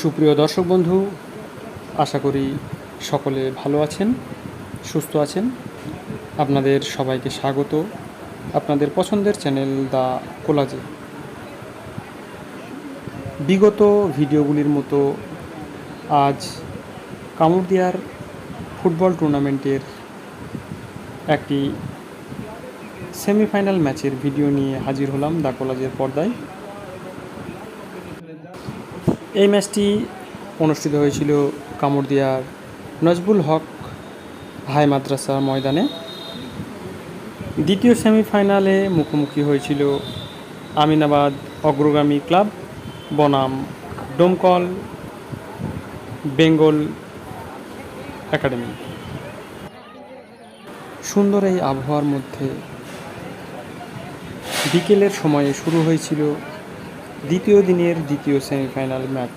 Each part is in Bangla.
সুপ্রিয় দর্শক বন্ধু, আশা করি সকলে ভালো আছেন, সুস্থ আছেন। আপনাদের সবাইকে স্বাগত। আপনাদের পছন্দের চ্যানেল দ্য কোলাজে। বিগত ভিডিওগুলির মতো আজ কামুরদিয়ার ফুটবল টুর্নামেন্টের একটি সেমিফাইনাল ম্যাচের ভিডিও নিয়ে হাজির হলাম দ্য কোলাজের পর্দায়। এই ম্যাচটি অনুষ্ঠিত হয়েছিল কামড়দিয়ার নজবুল হক হাই মাদ্রাসা ময়দানে। দ্বিতীয় সেমিফাইনালে মুখোমুখি হয়েছিল আমিনাবাদ অগ্রগামী ক্লাব বনাম ডোমকল বেঙ্গল একাডেমি। সুন্দর এই আবহাওয়ার মধ্যে বিকেলের সময়ে শুরু হয়েছিল দ্বিতীয় দিনের দ্বিতীয় সেমিফাইনাল ম্যাচ।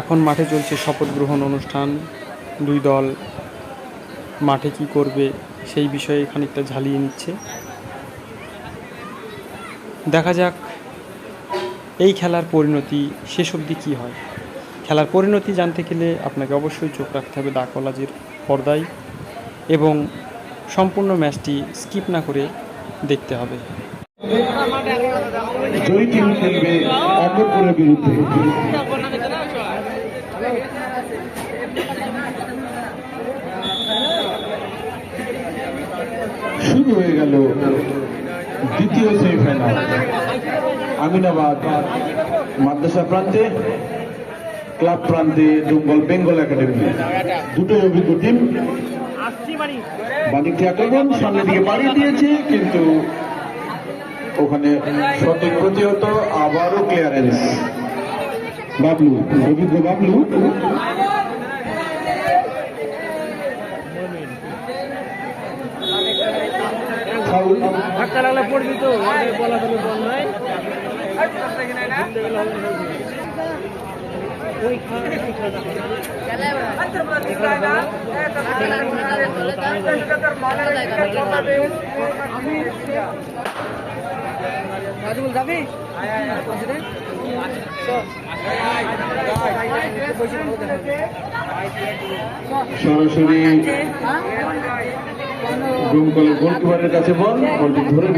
এখন মাঠে চলছে শপথ গ্রহণ অনুষ্ঠান। দুই দল মাঠে কি করবে সেই বিষয়ে খানিকটা ঝালিয়ে নিচ্ছে। দেখা যাক এই খেলার পরিণতি শেষ অবধি কী হয়। খেলার পরিণতি জানতে গেলে আপনাকে অবশ্যই চোখ রাখতে হবে দা কলাজের পর্দায় এবং সম্পূর্ণ ম্যাচটি স্কিপ না করে দেখতে হবে। জয়ী খেলবে বিরুদ্ধে। শুরু হয়ে গেল দ্বিতীয় সেমিফাইনাল। আমিনাবাদ মাদ্রাসা প্রান্তে, ক্লাব প্রান্তে ডুম্বল বেঙ্গল একাডেমি। দুটোই অভিজ্ঞ টিম। বাণিজ্য আক্রমণ সামনের দিকে বাড়িয়ে দিয়েছে, কিন্তু ওখানে সঠিক প্রতিহত, আবারও ক্লিয়ারেন্স বাবলু, রবীন্দ্র বাবলু। ধাক্কা লাগলে পড়বি তো বলা বল নাই। নাজমুল যাবি সরাসরি ডুমকলের গোলকিপারের কাছে বল বলটি ধরে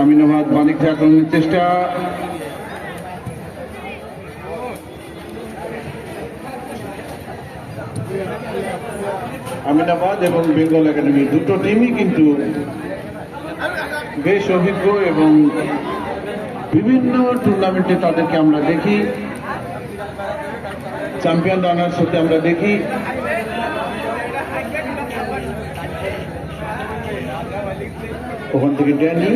আমিনাবাদ মানিক আক্রমণের চেষ্টা। আমিনাবাদ এবং বেঙ্গল একাডেমি দুটো টিমই কিন্তু বেশ অভিজ্ঞ এবং বিভিন্ন টুর্নামেন্টে তাদেরকে আমরা দেখি। চ্যাম্পিয়ন রানার সাথে আমরা দেখি। ওখান থেকে ড্যানি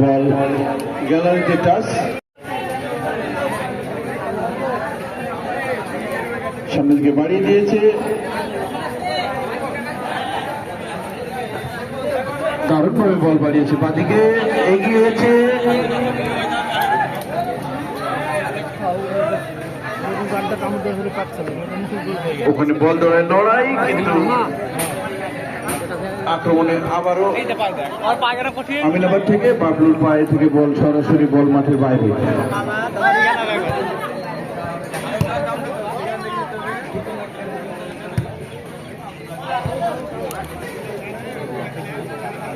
বল গ্যালারিতে টাচ সামনের দিকে বাড়িয়ে দিয়েছে। দারুণভাবে বল বাড়িয়েছে। বাদিকে এগিয়েছে ওখানে বল ধরে লড়াই কিন্তু আক্রমণে আবারও আমিনাবাদ থেকে বাবলুর পায়ে থেকে বল, সরাসরি বল মাঠের বাইরে।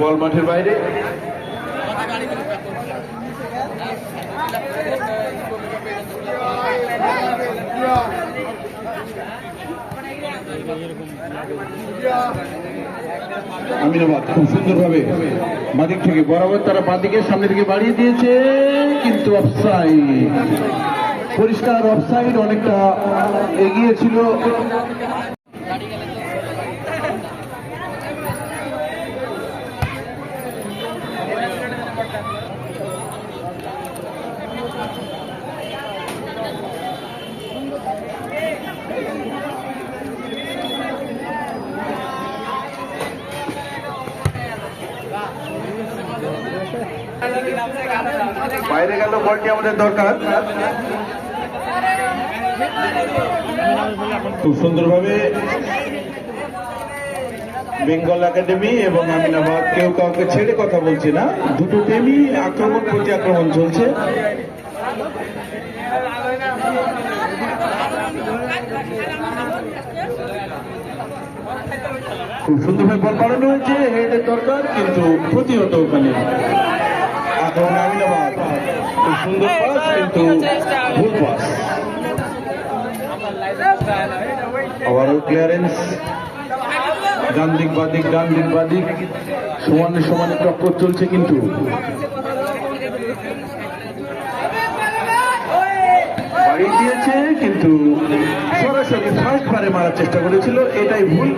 বল মাঠের বাইরে। আমিনাবাদ খুব সুন্দরভাবে বাদিক থেকে, বরাবর তারা বাদিকে, সামনে দিকে বাড়িয়ে দিয়েছে, কিন্তু অফসাইড পরিষ্কার অফসাইড অনেকটা এগিয়ে ছিল। বাইরে গেল বলটি আমাদের দরকার? খুব সুন্দরভাবে বেঙ্গল একাডেমি এবং আমিনাবাদ, কেউ কাউকে ছেড়ে কথা বলছে না। দুটো টিমই আক্রমণ প্রতি আক্রমণ চলছে। খুব সুন্দরভাবে বল পালানো হয়েছে, হেডের দরকার, কিন্তু প্রতিহত ওখানে। আক্রমণ আমিনাবাদ। সুন্দর পাস কিন্তু ভুল পাস আবারও ক্লিয়ারেন্স ডান দিক বাদিক ডান দিক। বাদিক সমানে সমানে টক্কর চলছে কিন্তু। বাড়ি দিয়েছে কিন্তু সরাসরি ফার্স্ট বারে মারার চেষ্টা করেছিল, এটাই ভুল।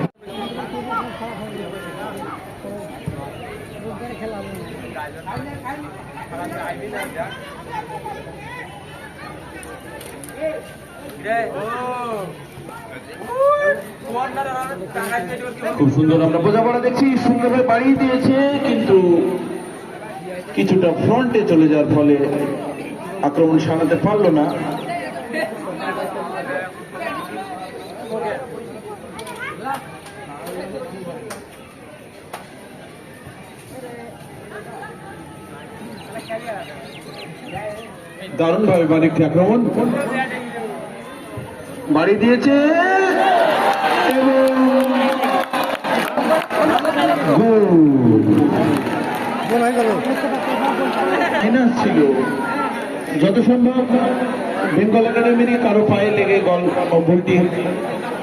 খুব সুন্দর আমরা বোঝাপড়া দেখছি, সুন্দরভাবে বাড়িয়ে দিয়েছে, কিন্তু কিছুটা ফ্রন্টে চলে যাওয়ার ফলে আক্রমণ সামলাতে পারল না। দারুণ ভাবে বাড়িটি আক্রমণ। বাড়ি দিয়েছে। ছিল। যত সম্ভব বেঙ্গল একাডেমির কারও পায়ে লেগে গল বলটি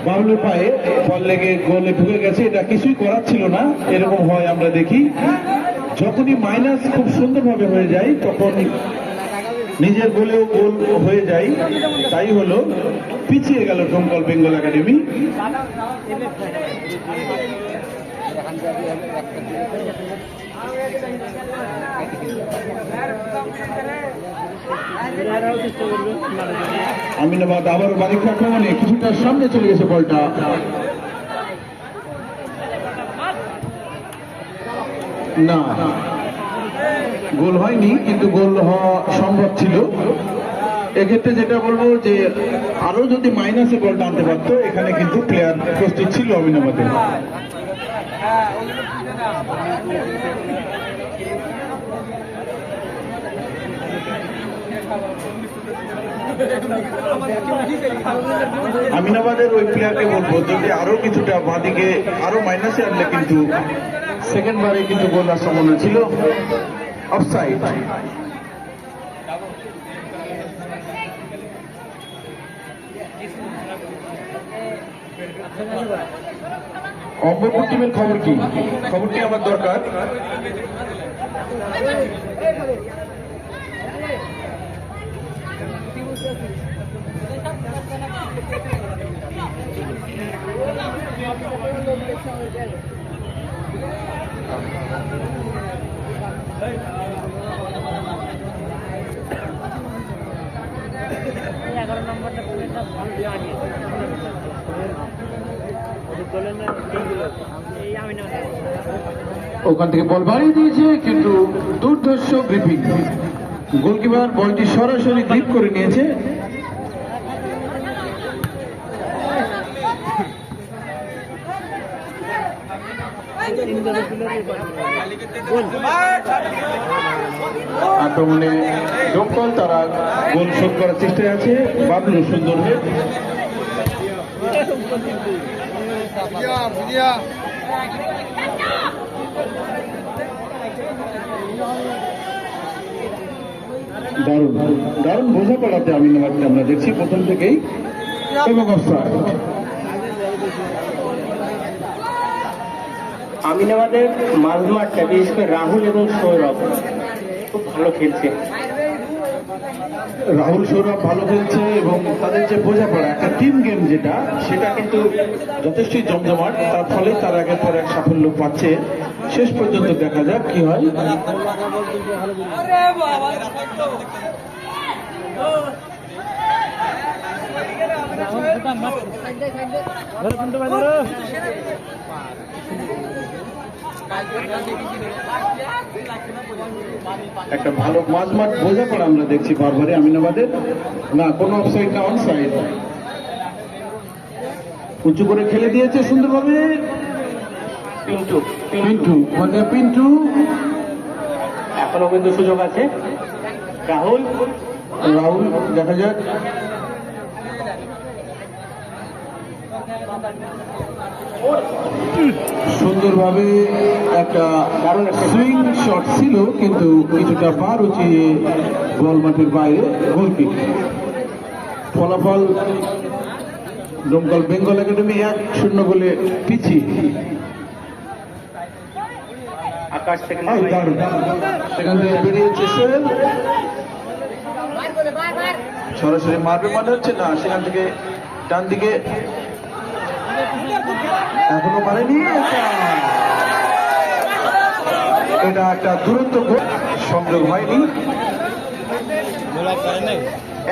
বাবলুর পায়ে, বল লেগে গোলে ঢুকে গেছে, এটা কিছুই করার ছিল না, এরকম হয় আমরা দেখি। যখনই মাইনাস খুব সুন্দরভাবে হয়ে যায়, তখন নিজের গোলেও গোল হয়ে যায়। তাই হলো, পিছিয়ে গেল দমকল বেঙ্গল একাডেমি। আমিনাবাদ আবারও বাড়ির আক্রমণে কিছুটা সামনে চলে গেছে বলটা। না। গোল হয়নি, কিন্তু গোল হওয়া সম্ভব ছিল। এক্ষেত্রে যেটা বলব যে আরও যদি মাইনাসে বলটা আনতে পারতো, এখানে কিন্তু প্লেয়ার প্রস্তুত ছিল অমিনাবাদে আমিনাবাদের ওই প্লেয়ারকে বলব, যদি আরও কিছুটা বাঁদিকে আরও মাইনাসে আনলে কিন্তু সেকেন্ড বারে কিন্তু গোল আসার ছিল। অফসাইড অম্বরপুর টিমের খবর কি? খবরটি আমার দরকার। এগারো নম্বরটা ওখান থেকে বল বাড়িয়ে দিয়েছে কিন্তু দুর্ধর্ষ গ্রিপিং গোলকিপার বলটি সরাসরি গ্রিপ করে নিয়েছে। আক্রমণে দমকল তারা গোল শোধ করার চেষ্টায় আছে। বাবলু সুন্দর দারুণ দারুণ বোঝাপড়াতে আমি আমরা দেখছি প্রথম থেকেই। এবং অফসাইড আমিনাবাদের মাঝমাঠটা বিশেষ করে রাহুল এবং সৌরভ। খুব ভালো খেলছে। রাহুল সৌরভ ভালো খেলছে এবং তাদের যে বোঝাপড়া একটা টিম গেম যেটা সেটা কিন্তু যথেষ্টই জমজমাট। তার ফলে তারা একের পর এক সাফল্য পাচ্ছে। শেষ পর্যন্ত দেখা যাক কি হয়। ধরো একটা ভালো মাঝ মাঠ বোঝাপড়া আমরা দেখছি বারবারই আমিনাবাদের। না কোনো অফসাইড না অনসাইড উঁচু করে খেলে দিয়েছে সুন্দরভাবে। পিন্টু পিন্টু মানে পিন্টু। এখনও কিন্তু সুযোগ আছে। রাহুল রাহুল দেখা যাক। সুন্দরভাবে একটা দারুণ একটা সুইং শট ছিল কিন্তু কিছুটা পার উঁচিয়ে বল মাঠের বাইরে গোলকিক। ফলাফল দমকল বেঙ্গল একাডেমি এক শূন্য বলে পিছিয়ে। আকাশ থেকে সেখান থেকে বেরিয়েছে সোহেল। সরাসরি মারবে মনে হচ্ছে না সেখান থেকে ডান দিকে এখনও মারেনি এটা। এটা একটা দুরন্ত গোল সংযোগ হয়নি।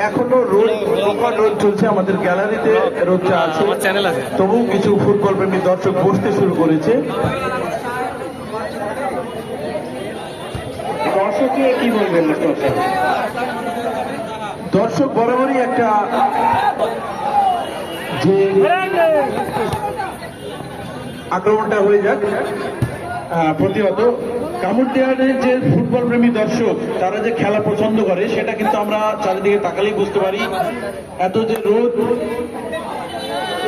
এখনও রোদ প্রখর রোদ চলছে আমাদের গ্যালারিতে রোদটা আছে। চ্যানেল আছে। তবু কিছু ফুটবল প্রেমী দর্শক বসতে শুরু করেছে। দর্শকে কি বলবেন দর্শক বরাবরই একটা যে আক্রমণটা হয়ে যাক। প্রতিহত। কামুরদিয়ানের যে ফুটবল প্রেমী দর্শক, তারা যে খেলা পছন্দ করে, সেটা কিন্তু আমরা চারিদিকে তাকালেই বুঝতে পারি। এত যে রোদ,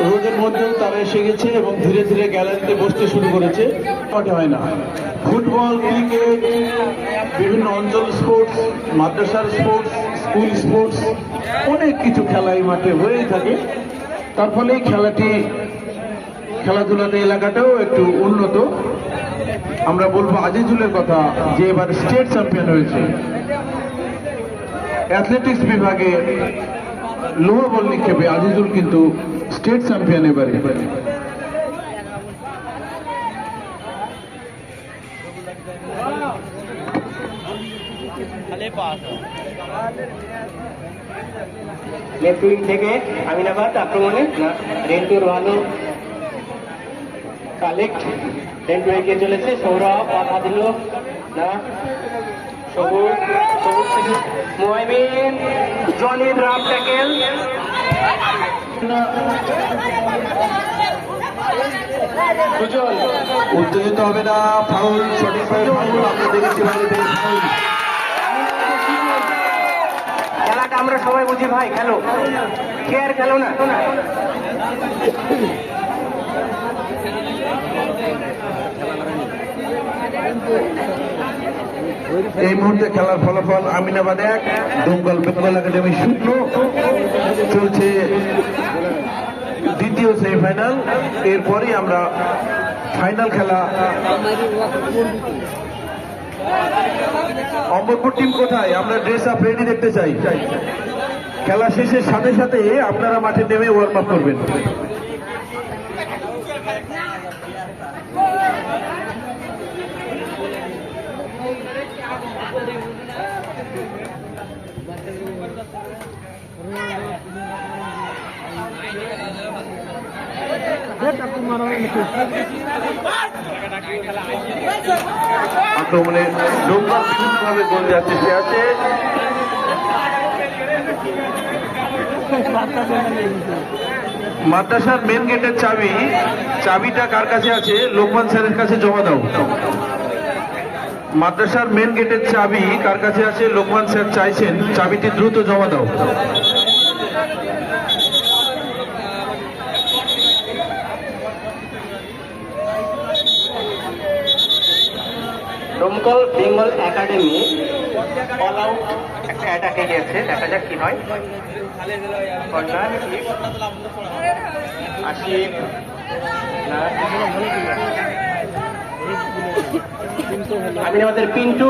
রোদের মধ্যেও তারা এসে গেছে এবং ধীরে ধীরে গ্যালারিতে বসতে শুরু করেছে। ওটা হয় না। ফুটবল, ক্রিকেট, বিভিন্ন অঞ্চল স্পোর্টস, মাদ্রাসার স্পোর্টস, স্কুল স্পোর্টস, অনেক কিছু খেলা এই মাঠে হয়েই থাকে। তার ফলে খেলাটি খেলাধুলাতে এলাকাটাও একটু উন্নত। আমরা বলব আজিজুলের কথা, যে এবার স্টেট চ্যাম্পিয়ন হয়েছে। অ্যাথলেটিক্স বিভাগে লোহা বল নিক্ষেপে আজিজুল কিন্তু স্টেট চ্যাম্পিয়ন এবারে। লেফট উইং থেকে আমিনাবাদ আক্রমণে রেন্টুর ভালো কালেক্ট রেন্টু এগিয়ে চলেছে সৌরভ বাধা দিল। না সবুজ সবুজ থেকে মোহাইমিন জনি ড্রাফ ট্যাকেল। উত্তেজিত হবে না ফাউল সঠিক ফাউল আমরা দেখেছি বাইরে ফাউল। খেলাটা আমরা সবাই বুঝি ভাই খেলো। কে আর খেলো না? এই মুহূর্তে খেলার ফলাফল আমিনাবাদ এক, দমকল বেঙ্গল একাডেমি শূন্য। চলছে দ্বিতীয় সেমিফাইনাল এরপরই আমরা ফাইনাল খেলা। অম্বরপুর টিম কোথায়? আমরা ড্রেস আপ রেডি দেখতে চাই। খেলা শেষের সাথে সাথে আপনারা মাঠে নেমে ওয়ার্ম আপ করবেন। আক্রমণে বিভিন্নভাবে গোল যাচ্ছে, সে আছে। মাদ্রাসার মেন গেটের চাবি। চাবিটা কার কাছে আছে? লোকমান স্যারের কাছে জমা দাও। মাদ্রাসার মেন গেটের চাবি কার কাছে আছে? লোকমান স্যার চাইছেন, চাবিটি দ্রুত জমা দাও। দমকল বেঙ্গল একাডেমি অল আউট অ্যাটাকে গেছে দেখা যাক কি হয়। আমি আমাদের পিন্টু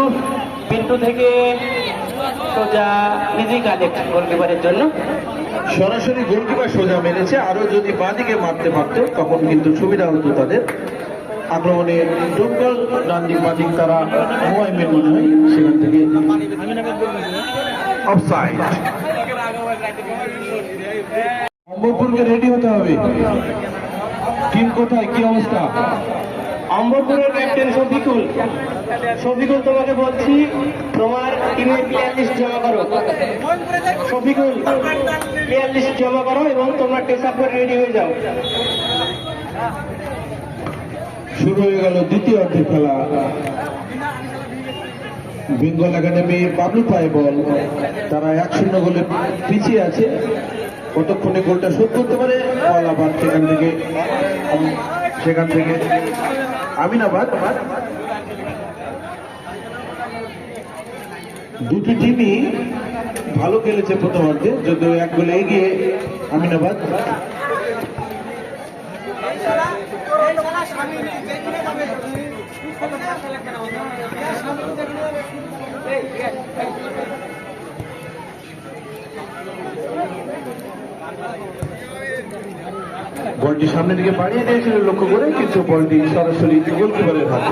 পিন্টু থেকে সোজা ইজি কালেক্ট গোলকিপারের জন্য। সরাসরি গোলকিপার সোজা মেরেছে। আরও যদি বাঁদিকে মারতে পারতো, তখন কিন্তু সুবিধা হতো তাদের। আক্রমণে ডোমকল ডান দিক বাঁদিক তারা মোয়াইমের মনে হয় সেখান থেকে অম্বরপুরকে রেডি হতে হবে। টিম কোথায়? কি অবস্থা? অম্বরপুরের ক্যাপ্টেন শফিকুল। শফিকুল, তোমাকে বলছি, তোমার টিমের প্লেয়ার লিস্ট জমা করো। শফিকুল প্লেয়ার জমা করো এবং তোমার টেস্ট আপ করে রেডি হয়ে যাও। শুরু হয়ে গেল দ্বিতীয় অর্ধের খেলা। বেঙ্গল একাডেমি বাবলু পায় বল, তারা এক শূন্য গোলে পিছিয়ে আছে। কতক্ষণে গোলটা শোধ করতে পারে? বল আবার সেখান থেকে সেখান থেকে আমিনাবাদ। দুটি টিমই ভালো খেলেছে প্রথমার্ধে যদিও এক গোলে এগিয়ে আমিনাবাদ। বলটি সামনের দিকে বাড়িয়ে দিয়েছিল লক্ষ্য করে কিন্তু বলটি সরাসরি গোলকিপারের হাতে।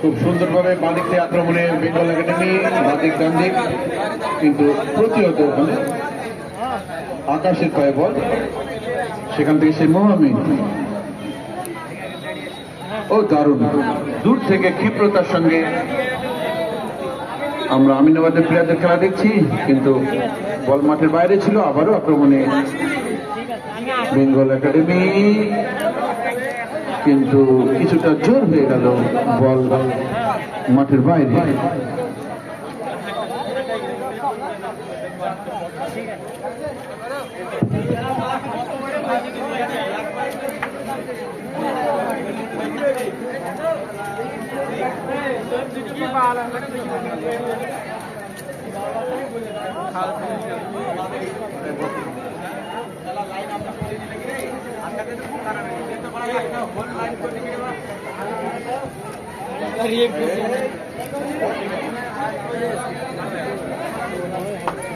খুব সুন্দরভাবে বাদিকতে আক্রমণে বেঙ্গল একাডেমি বাদিক ডান কিন্তু প্রতিহত ওখানে আকাশের পায়ে বল সেখান থেকে সেই মোহামিন ও দারুণ। দূর থেকে ক্ষিপ্রতার সঙ্গে আমরা আমিনাবাদের প্লেয়ারদের খেলা দেখছি, কিন্তু বল মাঠের বাইরে ছিল, আবারও আক্রমণে বেঙ্গল একাডেমি। কিন্তু কিছুটা জোর হয়ে গেল বল মাঠের বাইরে।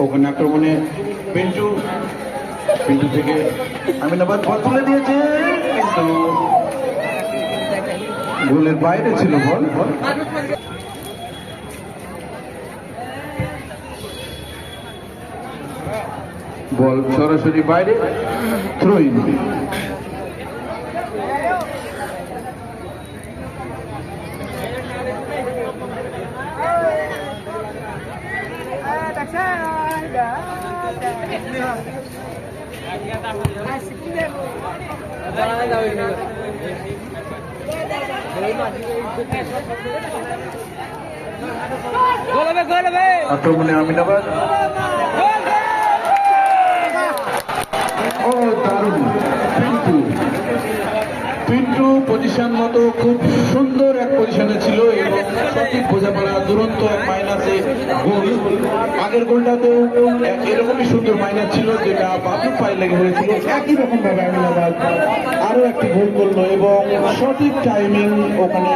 ওখানে আক্রমণে পিন্টু পিন্টু থেকে আমিনাবাদ বল তুলে দিয়েছে, কিন্তু গোলের বাইরে ছিল বল। বল সরাসরি বাইরে থ্রোইন আক্রমণে আমিনাবাদ ও দারুণ পিন্টু পিন্টু পজিশন মতো খুব সুন্দর এক পজিশনে ছিল এবং সঠিক বোঝাপড়া দুরন্ত এক মাইনাসে গোল। আগের গোলটাতেও এরকমই সুন্দর মাইনাস ছিল যেটা বাবু পায়ে লেগে হয়েছিল। একই রকম ভাবে আমিনাবাদ আরও একটি গোল করল এবং সঠিক টাইমিং ওখানে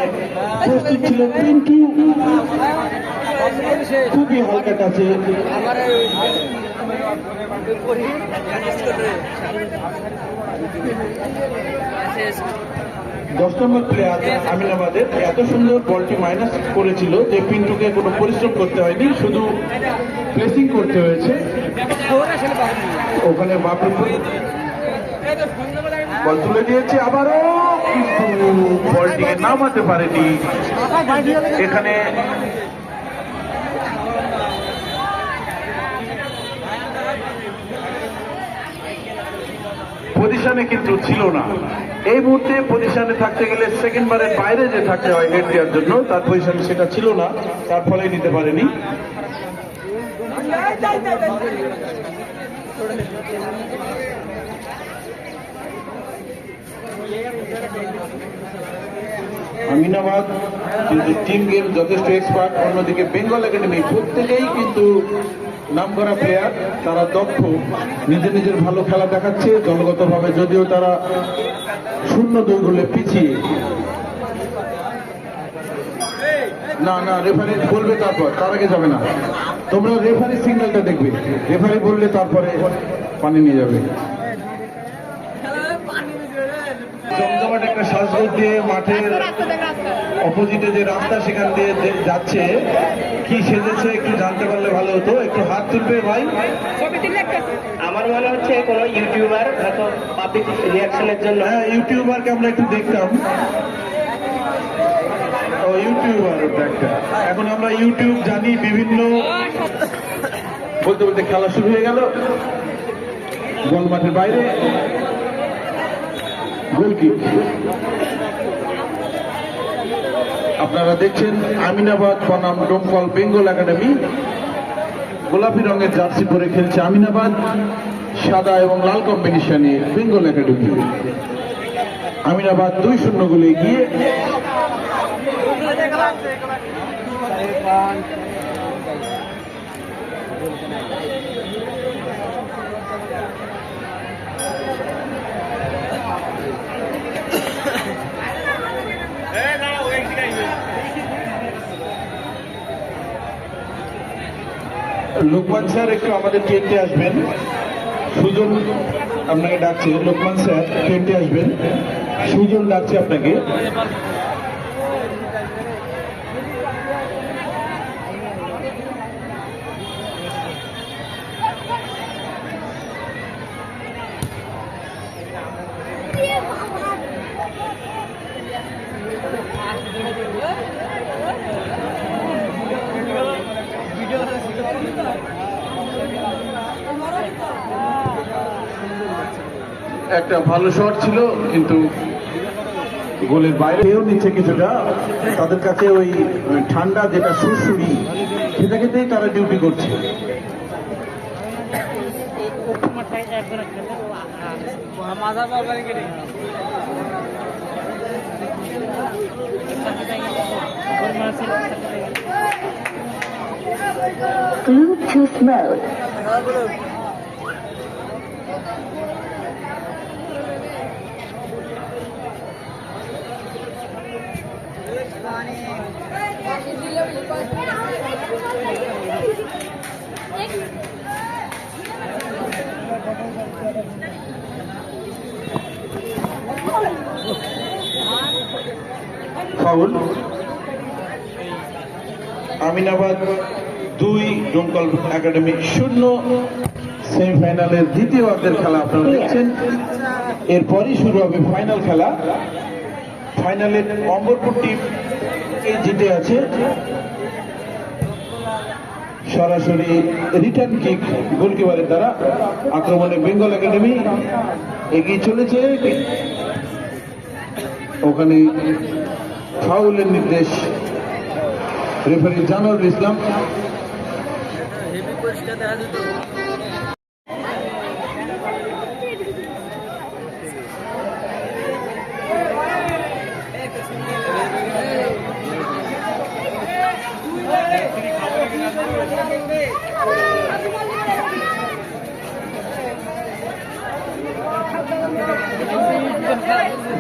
প্রস্তুত ছিল। পিন্টু খুবই হালকা কাছে। দশ নম্বর প্লেয়ার আমিনাবাদের এত সুন্দর বলটি মাইনাস করেছিল যে পিন্টুকে কোনো পরিশ্রম করতে হয়নি, শুধু প্লেসিং করতে হয়েছে। ওখানে বল তুলে দিয়েছে আবারও, কিন্তু বলটিকে নামাতে পারেনি। এখানে পজিশনে কিন্তু ছিল না। এই মুহূর্তে পজিশনে থাকতে গেলে সেকেন্ডবারের বাইরে যে থাকতে হয় গেট দেওয়ার জন্য, তার পজিশন সেটা ছিল না, তার ফলে নিতে পারেনি। আমিনাবাদ, কিন্তু টিম গেম যথেষ্ট এক্সপার্ট অন্যদিকে বেঙ্গল একাডেমি প্রত্যেকেই কিন্তু নামকরা প্লেয়ার তারা দক্ষ। নিজের নিজের ভালো খেলা দেখাচ্ছে, দলগতভাবে যদিও তারা শূন্য দুই গোলে পিছিয়ে। না না রেফারি বলবে তারপর, তার আগে যাবে না। তোমরা রেফারি সিগন্যালটা দেখবে। রেফারি বললে তারপরে পানি নিয়ে যাবে জমজমাট সাজগোজ দিয়ে মাঠের অপোজিটে যে রাস্তা সেখান দিয়ে যাচ্ছে কি সেজেছে একটু জানতে পারলে ভালো হতো। একটু হাত তুলবে ভাই। আমার মনে হচ্ছে কোনো ইউটিউবার হয়তো পাবলিক রিয়াকশনের জন্য হ্যাঁ ইউটিউবারকে আমরা একটু দেখতাম। ও ইউটিউবার একটা এখন আমরা ইউটিউব জানি বিভিন্ন বলতে বলতে খেলা শুরু হয়ে গেল। গোল মাঠের বাইরে। গোলকিক। আপনারা দেখছেন আমিনাবাদ বনাম ডোমকল বেঙ্গল একাডেমি। গোলাপি রঙের জার্সি পরে খেলছে আমিনাবাদ, সাদা এবং লাল কম্বিনেশনে বেঙ্গল একাডেমি। আমিনাবাদ দুই শূন্য গোলে এগিয়ে লোকমান স্যার একটু আমাদের টেন্টে আসবেন। সুজন আপনাকে ডাকছে, লোকমান স্যার টেন্টে আসবেন। সুজন ডাকছে আপনাকে। একটা ভালো শট ছিল, কিন্তু গোলের বাইরেও নিচ্ছে কিছুটা তাদের কাছে ওই মানে, ঠান্ডা যেটা সুরসুরি সেটা খেতেই তারা ডিউটি করছে Blue to smell. Foul. Aminabad দুই, ডোমকল একাডেমি শূন্য। সেমিফাইনালের দ্বিতীয় অর্ধের খেলা আপনারা দেখছেন। এরপরই শুরু হবে ফাইনাল খেলা। ফাইনালের অম্বরপুর টিম জিতে আছে। সরাসরি রিটার্ন কিক গোলকিপারের দ্বারা আক্রমণে বেঙ্গল একাডেমি এগিয়ে চলেছে। ওখানে ফাউলের নির্দেশ। রেফারি জানুর ইসলাম।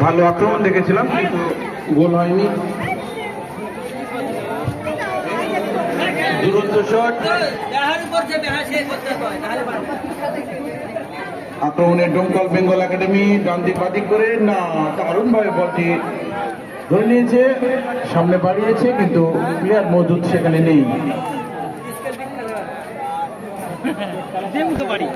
ভালো আক্রমণ দেখেছিলাম। কিন্তু গোল হয়নি। দুরন্ত শট হয় আক্রমণে ডোমকল বেঙ্গল একাডেমি ডান দিক বাদিক করে না দারুণ ভাবে বলটি ধরে নিয়েছে সামনে বাড়িয়েছে কিন্তু প্লেয়ার মজুদ সেখানে নেই। বাড়ি।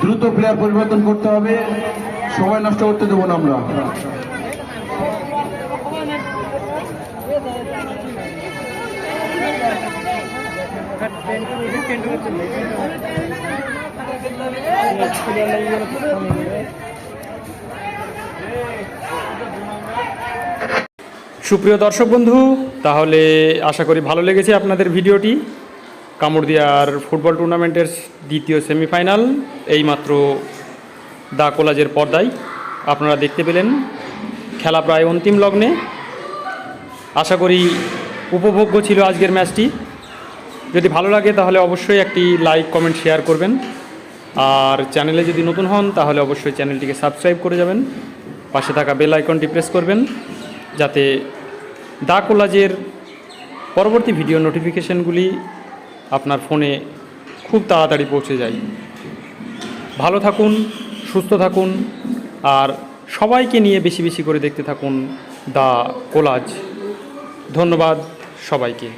দ্রুত প্লেয়ার পরিবর্তন করতে হবে। সময় নষ্ট করতে দেবো না আমরা। সুপ্রিয় দর্শক বন্ধু, তাহলে আশা করি ভালো লেগেছে আপনাদের ভিডিওটি। কামড়দিয়ার ফুটবল টুর্নামেন্টের দ্বিতীয় সেমিফাইনাল, এইমাত্র দা কোলাজের পর্দায় আপনারা দেখতে পেলেন খেলা প্রায় অন্তিম লগ্নে। আশা করি উপভোগ্য ছিল আজকের ম্যাচটি। যদি ভালো লাগে তাহলে অবশ্যই একটি লাইক, কমেন্ট, শেয়ার করবেন। আর চ্যানেলে যদি নতুন হন তাহলে অবশ্যই চ্যানেলটিকে সাবস্ক্রাইব করে যাবেন। পাশে থাকা বেল আইকনটি প্রেস করবেন, যাতে দা কোলাজের পরবর্তী ভিডিও নোটিফিকেশনগুলি আপনার ফোনে খুব তাড়াতাড়ি পৌঁছে যায়। ভালো থাকুন, সুস্থ থাকুন, আর সবাইকে নিয়ে বেশি বেশি করে দেখতে থাকুন দা কোলাজ। ধন্যবাদ সবাইকে।